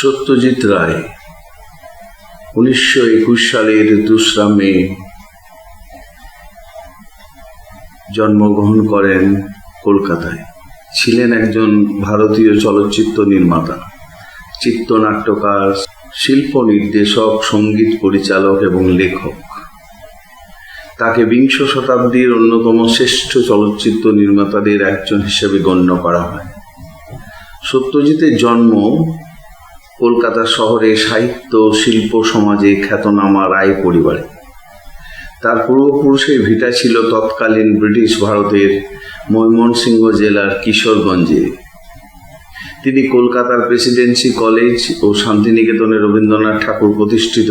সত্যজিৎ রায়, উনিশশো একুশ সালের দোসরা মে জন্মগ্রহণ করেন কলকাতায়। ছিলেন একজন ভারতীয় চলচ্চিত্র নির্মাতা, চিত্রনাট্যকার, শিল্প নির্দেশক, সংগীত পরিচালক এবং লেখক। তাকে বিংশ শতাব্দীর অন্যতম শ্রেষ্ঠ চলচ্চিত্র নির্মাতাদের একজন হিসেবে গণ্য করা হয়। সত্যজিতের জন্ম কলকাতা শহরে সাহিত্য, শিল্প সমাজে খ্যাতনামা রায় পরিবারে। তার পূর্বপুরুষের ভিটা ছিল তৎকালীন ব্রিটিশ ভারতের ময়মনসিংহ জেলার কিশোরগঞ্জে। তিনি কলকাতার প্রেসিডেন্সি কলেজ ও শান্তিনিকেতনে রবীন্দ্রনাথ ঠাকুর প্রতিষ্ঠিত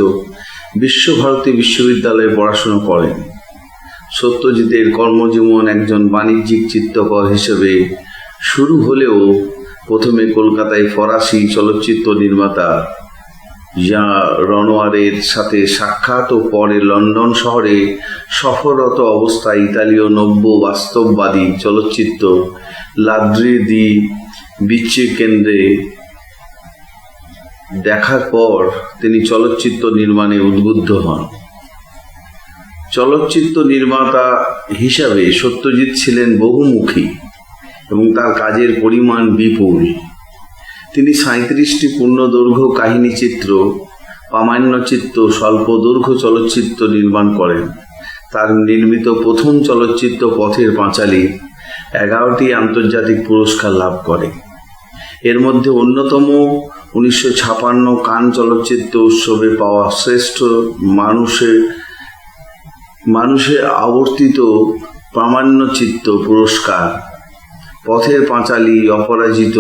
বিশ্বভারতী বিশ্ববিদ্যালয়ে পড়াশোনা করেন। সত্যজিতের কর্মজীবন একজন বাণিজ্যিক চিত্রকর হিসেবে শুরু হলেও প্রথমে কলকাতায় ফরাসি চলচ্চিত্র নির্মাতা যা রনোয়ারের সাথে সাক্ষাৎ ও পরে লন্ডন শহরে সফররত অবস্থায় ইতালীয় নব্য বাস্তববাদী চলচ্চিত্র লাদ্রি দি বিচ্ছে কেন্দ্রে দেখার পর তিনি চলচ্চিত্র নির্মাণে উদ্বুদ্ধ হন। চলচ্চিত্র নির্মাতা হিসাবে সত্যজিৎ ছিলেন বহুমুখী। এবং তার কাজের পরিমাণ বিপুল। তিনি সাঁত্রিশটি পূর্ণদৈর্ঘ্য কাহিনী চিত্র, প্রামাণ্য চিত্র স্বল্প দৈর্ঘ্য চলচ্চিত্র নির্মাণ করেন। তার নির্মিত প্রথম চলচ্চিত্র পথের পাঁচালী এগারোটি আন্তর্জাতিক পুরস্কার লাভ করে। এর মধ্যে অন্যতম উনিশশো ছাপান্ন কান চলচ্চিত্র উৎসবে পাওয়া শ্রেষ্ঠ মানুষের মানুষের আবর্তিত প্রামাণ্যচিত্র পুরস্কার পথের পাঁচালী, অপরাজিত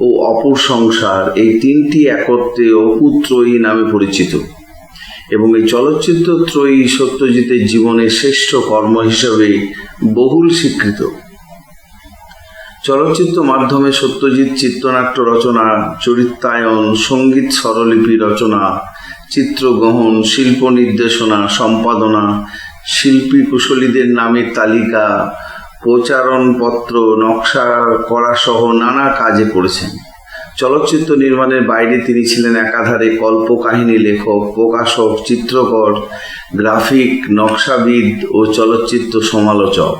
ও অপর সংসার এই তিনটি একত্রে অপুত্রয়ী নামে পরিচিত। এবং এই চলচ্চিত্র ত্রয়ী সত্যজিতের জীবনের শ্রেষ্ঠ কর্ম হিসেবে বহুল স্বীকৃত। চলচ্চিত্র মাধ্যমে সত্যজিৎ চিত্রনাট্য রচনা, চরিত্রায়ন, সংগীত স্বরলিপি রচনা, চিত্রগ্রহণ, শিল্প নির্দেশনা, সম্পাদনা, শিল্পী কুশলীদের নামের তালিকা প্রচারণপত্র, নকশা করা সহ নানা কাজে করেছেন চলচ্চিত্র নির্মাণের বাইরে তিনি ছিলেন একাধারে কল্পকাহিনী লেখক, প্রকাশক, চিত্রকর, গ্রাফিক, নকশাবিদ ও চলচ্চিত্র সমালোচক।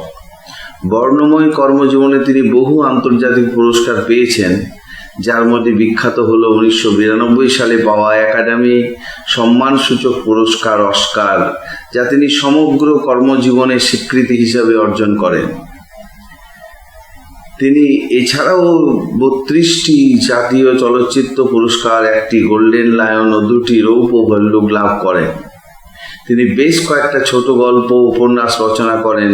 বর্ণময় কর্মজীবনে তিনি বহু আন্তর্জাতিক পুরস্কার পেয়েছেন, যার মধ্যে বিখ্যাত হল উনিশশো বিরানব্বই সালে পাওয়া একাডেমি সম্মানসূচক পুরস্কার অস্কার, যা তিনি সমগ্র কর্মজীবনের স্বীকৃতি হিসাবে অর্জন করেন। তিনি এছাড়াও বত্রিশটি জাতীয় চলচ্চিত্র পুরস্কার, একটি গোল্ডেন লায়ন ও দুটি রৌপ্য ভল্লুক লাভ করেন। তিনি বেশ কয়েকটা ছোট গল্প উপন্যাস রচনা করেন।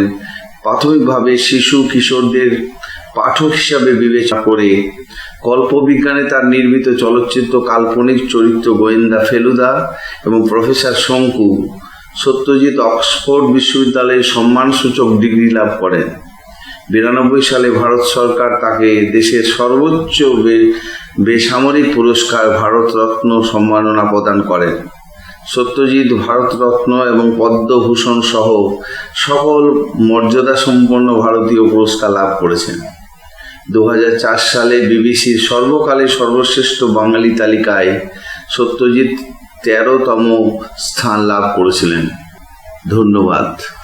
প্রাথমিকভাবে শিশু কিশোরদের পাঠক হিসাবে বিবেচনা করে কল্পবিজ্ঞানে তার নির্মিত চলচ্চিত্র কাল্পনিক চরিত্র গোয়েন্দা ফেলুদা এবং প্রফেসর শঙ্কু সত্যজিৎ অক্সফোর্ড বিশ্ববিদ্যালয়ে সম্মানসূচক ডিগ্রি লাভ করেন। বিরানব্বই সালে ভারত সরকার তাকে দেশের সর্বোচ্চ বেসামরিক পুরস্কার ভারতরত্ন সম্মাননা প্রদান করেন। সত্যজিৎ ভারতরত্ন এবং পদ্মভূষণ সহ সকল মর্যাদা সম্পন্ন ভারতীয় পুরস্কার লাভ করেছেন। দু হাজার চার সালে বিবিসির সর্বকালের সর্বশ্রেষ্ঠ বাঙালি তালিকায় সত্যজিৎ তেরোতম স্থান লাভ করেছিলেন। ধন্যবাদ।